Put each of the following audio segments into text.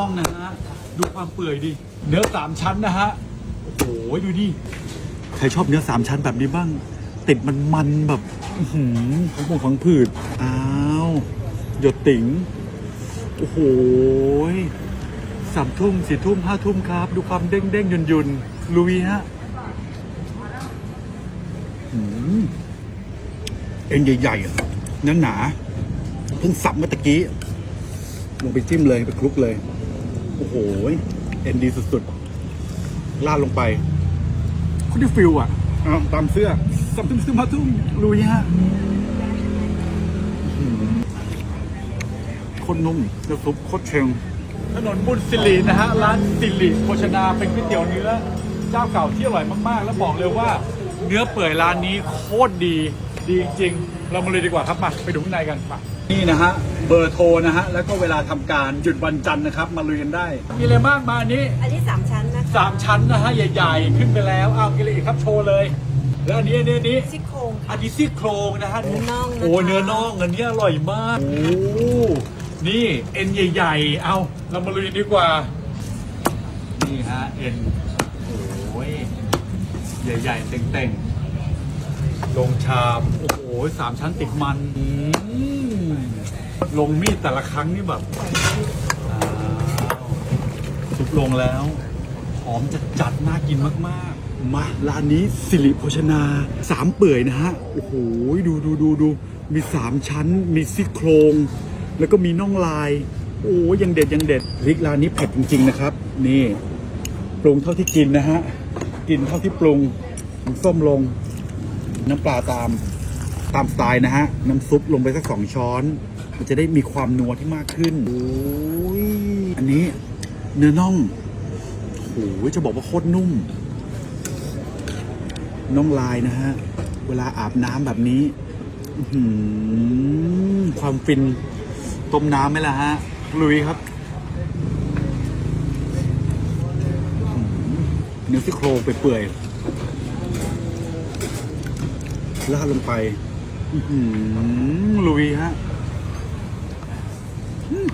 น่องนะฮะ ดูความเปื่อยดิ เนื้อสามชั้นนะฮะ โอ้โห ดูดิ ใครชอบเนื้อสามชั้นแบบนี้บ้าง ติดมันมันๆแบบอื้อหือของผมของผืด อ้าว หยดติ๋ง โอ้โหสามทุ่มสี่ทุ่มห้าทุ่มครับ ดูความเด้งเด้งยุนยุนลุยฮะหืมเอ็นใหญ่ๆอะเนื้อหนาเพิ่งสับเมื่อตะกี้ลงไปจิ้มเลย ไปคลุกเลย โอ้โหเอ็นดีสุดๆลาดลงไปคุณได้ฟิลอะอ้าวตามเสื้อสามทุ่มสี่ทุ่มห้าทุ่มลุยฮะโคนนุ่มน้ำซุปโคตรเชงถนนบุญสิรินะฮะ ร้านสิริโภชนาเป็นก๋วยเตี๋ยวเนื้อเจ้าเก่าที่อร่อยมากๆ แล้วบอกเลยว่า เนื้อเปื่อยร้านนี้โคตรดี ดีจริงๆเรามาเลยดีกว่าครับมาไปดูข้างในกันมานี่นะฮะเบอร์โทรนะฮะแล้วก็เวลาทำการหยุดวันจันทร์นะครับ มาลุยกันได้ มีอะไรบ้างมาอันนี้ อันนี้สามชั้นนะคะสามชั้นนะฮะใหญ่ ๆ ขึ้นไปแล้วอ้าวกินอะไรอีกครับโชว์เลย แล้วอันนี้อันนี้อันนี้ซี่โครงอันนี้ซี่โครงนะฮะเนื้อน่องนะคะ โอ้เนื้อน่องอันนี้อร่อยมากโอ้นี่เอ็นใหญ่ ๆ เอาเรามาลุยกันดีกว่า นี่ฮะเอ็นโอ้ยใหญ่ ๆเต่งๆ ลงชามโอ้โหสามชั้นติดมันอืมลงมีดแต่ละครั้งนี่แบบอ้าวสุกลงแล้ว หอมจะจัดน่ากินมากๆ มาร้านนี้สิริโภชนาสามเปื่อยนะฮะ โอ้โห ดูดูดูดูมีสามชั้น มีซี่โครง แล้วก็มีน่องลาย โอ้ยังเด็ดยังเด็ดพริกร้านนี้เผ็ดจริง ๆ นะครับ นี่ ปรุงเท่าที่กินนะฮะ กินเท่าที่ปรุงส้มลง น้ำปลาตามตามสไตล์นะฮะ น้ำซุปลงไปสักสองช้อน มันจะได้มีความนัวที่มากขึ้นโอ้ยอันนี้เนื้อน่องโอ้โหจะบอกว่าโคตรนุ่ม น้องลายนะฮะ เวลาอาบน้ำแบบนี้อื้อหือความฟินต้มน้ำไหมล่ะฮะ ลุยครับอื้อหือเนื้อซี่โครงไปเปื่อยๆ ลาดลงไปอื้อหือลุยฮะอืม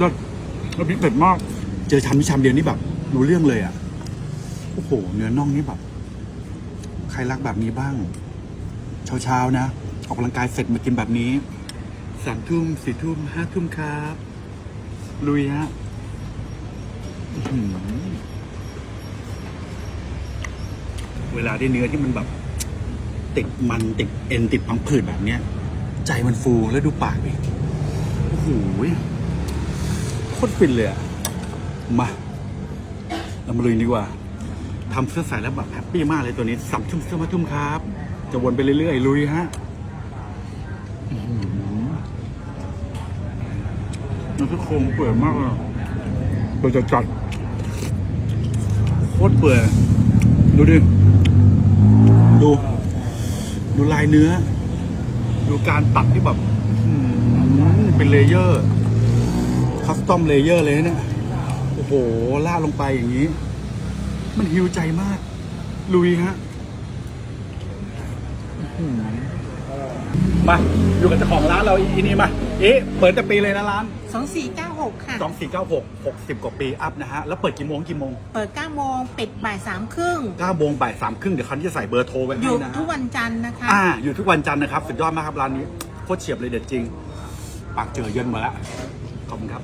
รสรสพริกเผ็ดมาก เจอชามนี้ชามเดียวนี่แบบรู้เรื่องเลยอะ โอ้โห เนื้อน่องนี่แบบ ใครรักแบบนี้บ้าง เช้าๆนะ ออกกำลังกายเสร็จมากินแบบนี้ สามทุ่มสี่ทุ่มห้าทุ่มครับ ลุยฮะอื้อหือ เวลาได้เนื้อที่มันแบบ ติดมันติดเอ็นติดพังผืดแบบเนี้ย ใจมันฟูแล้วดูปากดิโอ้โหโคตรฟินเลยอะมาเรามาลุยดีกว่าทำเสื้อใส่แล้วแบบแฮปปี้มากเลยตัวนี้สัมทุ่มเสื้อมาทุ่มครับ จะวนไปเรื่อยๆลุยฮะน้อหือมันคือโครงเปื่อยมากเลยเปื่อยจัดโคตรเปื่อยดูดิ ดู ดูลายเนื้อ ดูการตัดที่แบบอื้อหือเป็นเลเยอร์ คัสตอมเลเยอร์เลยนะเนี่ยโอ้โหลาดลงไปอย่างนี้ มันหิวใจมาก ลุยฮะมา อยู่กับเจ้าของร้านเราอีนี่มา เอ๊ะ เปิดแต่ปีเลยนะร้าน สองสี่เก้า หกค่ะสองสี่เก้าหกหกสิบกว่าปีอัพนะฮะ แล้วเปิดกี่โมงกี่โมงเปิดเก้าโมงปิดบ่ายสามครึ่งเก้าโมงบ่ายสามครึ่งเดี๋ยวคันจะใส่เบอร์โทรไว้หให้ยุดนะฮะทุกวันจันทร์นะคะ อ่าอยู่ทุกวันจันทร์นะครับสุดยอดมากครับร้านนี้โคตรเฉียบเลยเด็ดจริง ปากเจอเยินมาแล้วขอบคุณครับ